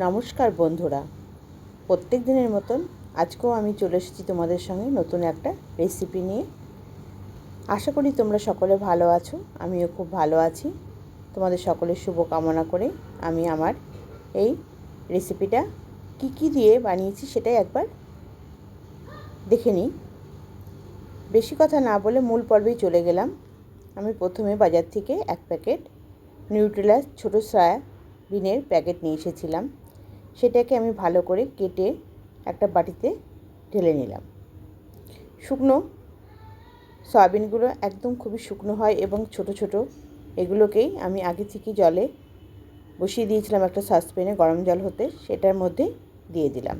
নমস্কার বন্ধুরা। প্রত্যেক দিনের মতন আজকেও আমি চলে এসেছি তোমাদের সঙ্গে নতুন একটা রেসিপি নিয়ে। আশা করি তোমরা সকলে ভালো আছো, আমিও খুব ভালো আছি। তোমাদের সকলের শুভ কামনা করে আমি আমার এই রেসিপিটা কি কি দিয়ে বানিয়েছি সেটাই একবার দেখে নিই। বেশি কথা না বলে মূল পর্বেই চলে গেলাম। আমি প্রথমে বাজার থেকে এক প্যাকেট নিউট্রিলা ছোটো সয়াবিনের প্যাকেট নিয়ে এসেছিলাম। সেটাকে আমি ভালো করে কেটে একটা বাটিতে ঢেলে নিলাম। শুকনো সয়াবিনগুলো একদম খুবই শুকনো হয় এবং ছোট ছোট এগুলোকেই আমি আগে থেকে জলে বসিয়ে দিয়েছিলাম একটা সসপ্যানে গরম জল হতে, সেটার মধ্যে দিয়ে দিলাম।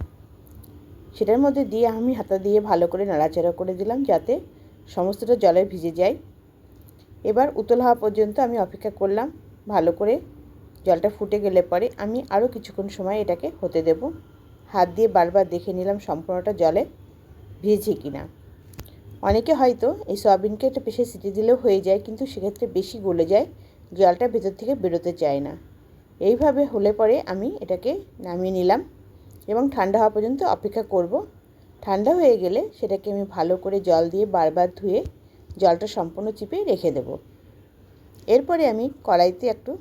সেটার মধ্যে দিয়ে আমি হাতা দিয়ে ভালো করে নাড়াচাড়া করে দিলাম যাতে সমস্তটা জলে ভিজে যায়। এবার উতল হওয়া পর্যন্ত আমি অপেক্ষা করলাম ভালো করে জলটা ফুটে গেলে পরে আমি আরও কিছুক্ষণ সময় এটাকে হতে দেব। হাত দিয়ে বারবার দেখে নিলাম সম্পূর্ণটা জলে ভিজেছে কি না অনেকে হয়তো এই সয়াবিনকে একটা পেশে সিটি দিলেও হয়ে যায়, কিন্তু সেক্ষেত্রে বেশি গলে যায়, জলটা ভেতর থেকে বেরোতে চায় না। এইভাবে হলে পরে আমি এটাকে নামিয়ে নিলাম এবং ঠান্ডা হওয়া পর্যন্ত অপেক্ষা করব। ঠান্ডা হয়ে গেলে সেটাকে আমি ভালো করে জল দিয়ে বারবার ধুয়ে জলটা সম্পূর্ণ চিপে রেখে দেব। এরপরে আমি কড়াইতে একটু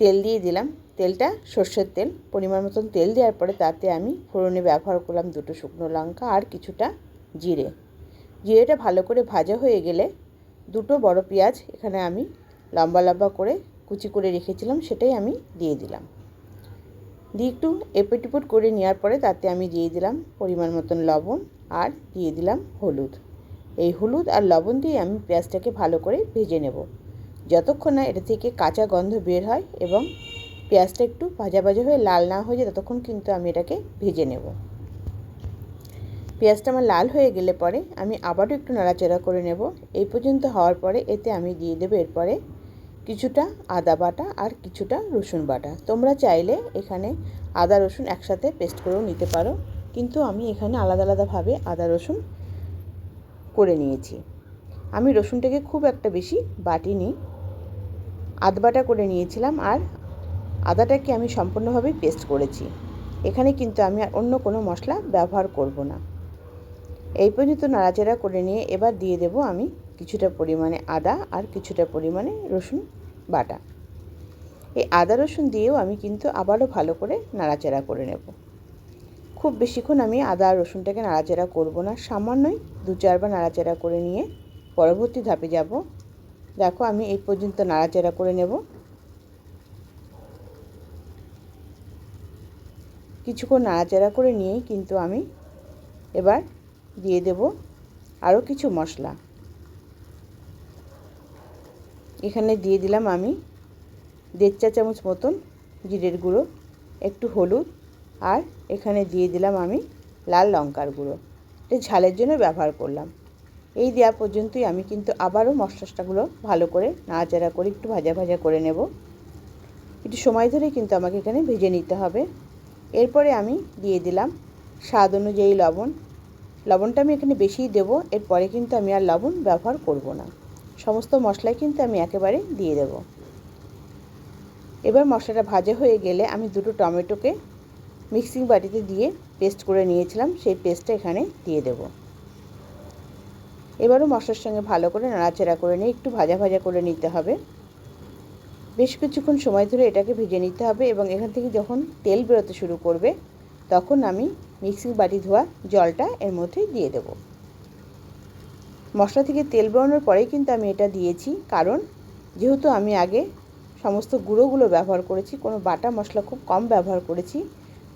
তেল দিয়ে দিলাম। তেলটা সর্ষের তেল। পরিমাণ মতন তেল দেওয়ার পরে তাতে আমি ফোড়নে ব্যবহার করলাম দুটো শুকনো লঙ্কা আর কিছুটা জিরে। জিরেটা ভালো করে ভাজা হয়ে গেলে দুটো বড় পেঁয়াজ এখানে আমি লম্বা লম্বা করে কুচি করে রেখেছিলাম, সেটাই আমি দিয়ে দিলাম। দিয়ে একটু এপেটুপুট করে নেওয়ার পরে তাতে আমি দিয়ে দিলাম পরিমাণ মতন লবণ আর দিয়ে দিলাম হলুদ। এই হলুদ আর লবণ দিয়ে আমি পেঁয়াজটাকে ভালো করে ভেজে নেব। যতক্ষণ না এটা থেকে কাঁচা গন্ধ বের হয় এবং পেঁয়াজটা একটু ভাজা ভাজা হয়ে লাল না হয়ে যায়, ততক্ষণ কিন্তু আমি এটাকে ভেজে নেব। পেঁয়াজটা আমার লাল হয়ে গেলে পরে আমি আবারও একটু নাড়াচাড়া করে নেব। এই পর্যন্ত হওয়ার পরে এতে আমি দিয়ে দেবো এরপরে কিছুটা আদা বাটা আর কিছুটা রসুন বাটা। তোমরা চাইলে এখানে আদা রসুন একসাথে পেস্ট করেও নিতে পারো, কিন্তু আমি এখানে আলাদা আলাদাভাবে আদা রসুন করে নিয়েছি। আমি রসুনটাকে খুব একটা বেশি বাটিনি আধ বাটা করে নিয়েছিলাম আর আদাটাকে আমি সম্পূর্ণভাবে পেস্ট করেছি। এখানে কিন্তু আমি আর অন্য কোনো মশলা ব্যবহার করব না। এই পর্যন্ত নাড়াচাড়া করে নিয়ে এবার দিয়ে দেব আমি কিছুটা পরিমাণে আদা আর কিছুটা পরিমাণে রসুন বাটা। এই আদা রসুন দিয়েও আমি কিন্তু আবারও ভালো করে নাড়াচাড়া করে নেব। খুব বেশিক্ষণ আমি আদা আর রসুনটাকে নাড়াচাড়া করব না, সামান্যই দু চারবার নাড়াচাড়া করে নিয়ে পরবর্তী ধাপে যাব দেখো আমি এই পর্যন্ত নাড়াচাড়া করে নেব। কিছুক্ষণ নাড়াচাড়া করে নিয়েই কিন্তু আমি এবার দিয়ে দেব আরও কিছু মশলা। এখানে দিয়ে দিলাম আমি দেড় চা চামচ মতন জিরের গুঁড়ো, একটু হলুদ আর এখানে দিয়ে দিলাম আমি লাল লঙ্কার গুঁড়ো। এটা ঝালের জন্য ব্যবহার করলাম। এই দেওয়া পর্যন্তই আমি কিন্তু আবারও মশলাটাগুলো ভালো করে নাড়াচাড়া করে একটু ভাজা ভাজা করে নেব। একটু সময় ধরে কিন্তু আমাকে এখানে ভেজে নিতে হবে। এরপরে আমি দিয়ে দিলাম স্বাদ অনুযায়ী লবণ। লবণটা আমি এখানে বেশিই দেবো, এরপরে কিন্তু আমি আর লবণ ব্যবহার করব না। সমস্ত মশলাই কিন্তু আমি একেবারে দিয়ে দেব। এবার মশলাটা ভাজা হয়ে গেলে আমি দুটো টমেটোকে মিক্সিং বাটিতে দিয়ে পেস্ট করে নিয়েছিলাম, সেই পেস্টটা এখানে দিয়ে দেব। এবারও মশলার সঙ্গে ভালো করে নাড়াচাড়া করে নিয়ে একটু ভাজা ভাজা করে নিতে হবে। বেশ কিছুক্ষণ সময় ধরে এটাকে ভেজে নিতে হবে এবং এখান থেকে যখন তেল বেরোতে শুরু করবে, তখন আমি মিক্সিং বাটি ধোয়া জলটা এর মধ্যে দিয়ে দেব। মশলা থেকে তেল বেরোনোর পরেই কিন্তু আমি এটা দিয়েছি, কারণ যেহেতু আমি আগে সমস্ত গুঁড়োগুলো ব্যবহার করেছি, কোনো বাটা মশলা খুব কম ব্যবহার করেছি,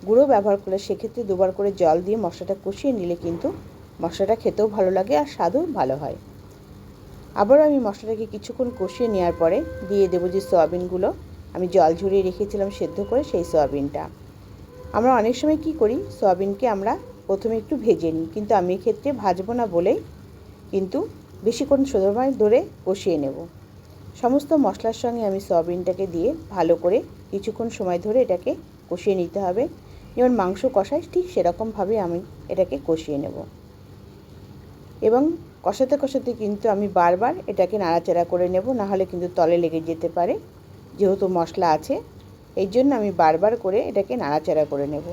গুঁড়ো ব্যবহার করলে সেক্ষেত্রে দুবার করে জল দিয়ে মশলাটা কষিয়ে নিলে কিন্তু মশলাটা খেতেও ভালো লাগে আর স্বাদও ভালো হয়। আবারও আমি মশলাটাকে কিছুক্ষণ কষিয়ে নেওয়ার পরে দিয়ে দেবো যে সয়াবিনগুলো। আমি জল ঝরিয়ে রেখেছিলাম সেদ্ধ করে সেই সয়াবিনটা। আমরা অনেক সময় কি করি, সয়াবিনকে আমরা প্রথমে একটু ভেজে নিই। কিন্তু আমি এক্ষেত্রে ভাজবো না বলেই কিন্তু বেশিক্ষণ সময় ধরে কষিয়ে নেব। সমস্ত মশলার সঙ্গে আমি সয়াবিনটাকে দিয়ে ভালো করে কিছুক্ষণ সময় ধরে এটাকে কষিয়ে নিতে হবে। যেমন মাংস কষাই ঠিক সেরকমভাবে আমি এটাকে কষিয়ে নেব। এবং কষাতে কষাতে কিন্তু আমি বারবার এটাকে নাড়াচাড়া করে নেব, নাহলে কিন্তু তলে লেগে যেতে পারে, যেহেতু মশলা আছে। এই জন্য আমি বারবার করে এটাকে নাড়াচাড়া করে নেব।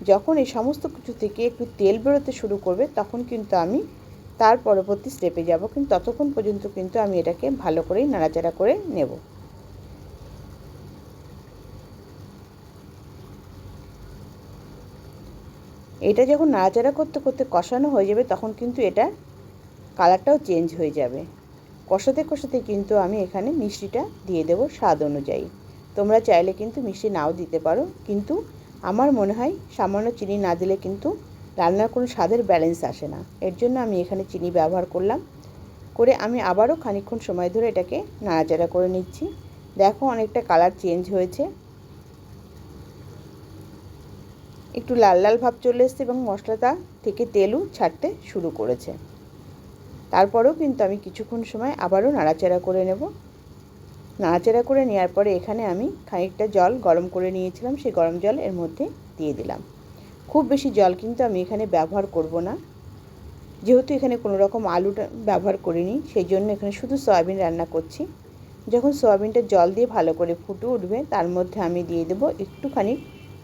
যখন এই সমস্ত কিছু থেকে একটু তেল বেরোতে শুরু করবে, তখন কিন্তু আমি তার পরবর্তী স্টেপে যাব। কিন্তু ততক্ষণ পর্যন্ত কিন্তু আমি এটাকে ভালো করেই নাড়াচাড়া করে নেব। এটা যখন নাড়াচাড়া করতে করতে কষানো হয়ে যাবে, তখন কিন্তু এটা কালারটাও চেঞ্জ হয়ে যাবে। কষাতে কষাতে কিন্তু আমি এখানে মিষ্টিটা দিয়ে দেবো স্বাদ অনুযায়ী। তোমরা চাইলে কিন্তু মিষ্টি নাও দিতে পারো, কিন্তু আমার মনে হয় সামান্য চিনি না দিলে কিন্তু রান্নার কোনো স্বাদের ব্যালেন্স আসে না। এর জন্য আমি এখানে চিনি ব্যবহার করলাম। করে আমি আবারও খানিক্ষণ সময় ধরে এটাকে নাড়াচাড়া করে নিচ্ছি। দেখো অনেকটা কালার চেঞ্জ হয়েছে। একটু লাল লাল ভাব চলে এসছে এবং মশলাটা থেকে তেলও ছাড়তে শুরু করেছে। তারপরেও কিন্তু আমি কিছুক্ষণ সময় আবারও নাড়াচাড়া করে নেব। নাড়াচাড়া করে নেওয়ার পরে এখানে আমি খানিকটা জল গরম করে নিয়েছিলাম, সেই গরম জল এর মধ্যে দিয়ে দিলাম। খুব বেশি জল কিন্তু আমি এখানে ব্যবহার করব না। যেহেতু এখানে কোনো রকম আলুটা ব্যবহার করিনি, সেই জন্য এখানে শুধু সয়াবিন রান্না করছি। যখন সয়াবিনটা জল দিয়ে ভালো করে ফুটে উঠবে, তার মধ্যে আমি দিয়ে দেবো একটুখানি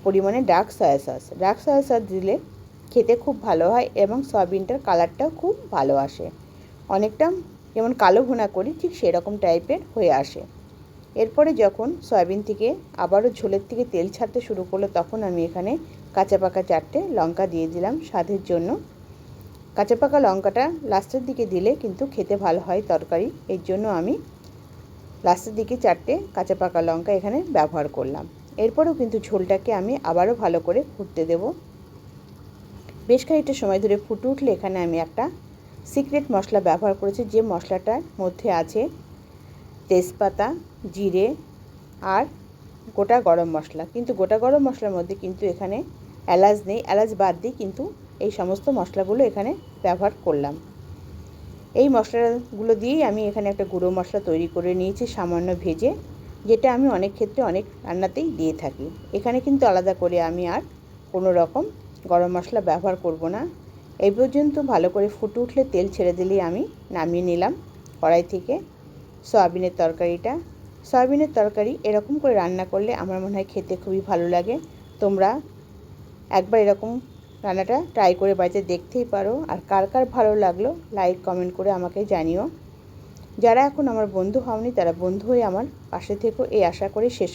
পরিমাণে dark soya sauce dark soya sauce দিলে খেতে খুব ভালো হয় এবং সয়াবিনটার কালারটাও খুব ভালো আসে। অনেকটা যেমন কালো ভুনা করি, ঠিক সেরকম টাইপের হয়ে আসে। এরপরে যখন সয়াবিন থেকে আবারও ঝোলের থেকে তেল ছাড়তে শুরু করল, তখন আমি এখানে কাঁচা পাকা চারটে লঙ্কা দিয়ে দিলাম স্বাদের জন্য। কাঁচা পাকা লঙ্কাটা লাস্টের দিকে দিলে কিন্তু খেতে ভালো হয় তরকারি। এর জন্য আমি লাস্টের দিকে চারটে কাঁচা পাকা লঙ্কা এখানে ব্যবহার করলাম। এরপরেও কিন্তু ঝোলটাকে আমি আবারও ভালো করে ফুটতে দেব। বেশ খানিকটা সময় ধরে ফুটে উঠলে এখানে আমি একটা সিক্রেট মশলা ব্যবহার করেছি, যে মশলাটার মধ্যে আছে তেজপাতা, জিরে আর গোটা গরম মশলা। কিন্তু গোটা গরম মশলার মধ্যে কিন্তু এখানে এলাচ নেই। এলাচ বাদ দিয়ে কিন্তু এই সমস্ত মশলাগুলো এখানে ব্যবহার করলাম। এই মশলাগুলো দিয়েই আমি এখানে একটা গুঁড়ো মশলা তৈরি করে নিয়েছি, সামান্য ভেজে। যেটা আমি অনেক ক্ষেত্রে অনেক রান্নাতেই দিয়ে থাকি। এখানে কিন্তু আলাদা করে আমি আর কোনো রকম গরম মশলা ব্যবহার করব না। এই পর্যন্ত ভালো করে ফুটে উঠলে তেল ছেড়ে দিলেই আমি নামিয়ে নিলাম কড়াই থেকে সয়াবিনের তরকারিটা। সয়াবিনের তরকারি এরকম করে রান্না করলে আমার মনে হয় খেতে খুবই ভালো লাগে। তোমরা একবার এরকম রান্নাটা ট্রাই করে বাড়িতে দেখতেই পারো। আর কার কার ভালো লাগল লাইক কমেন্ট করে আমাকে জানিও। যারা এখন আমার বন্ধু হওনি, তারা বন্ধু হয়ে আমার পাশে থেকেও এই আশা করে শেষ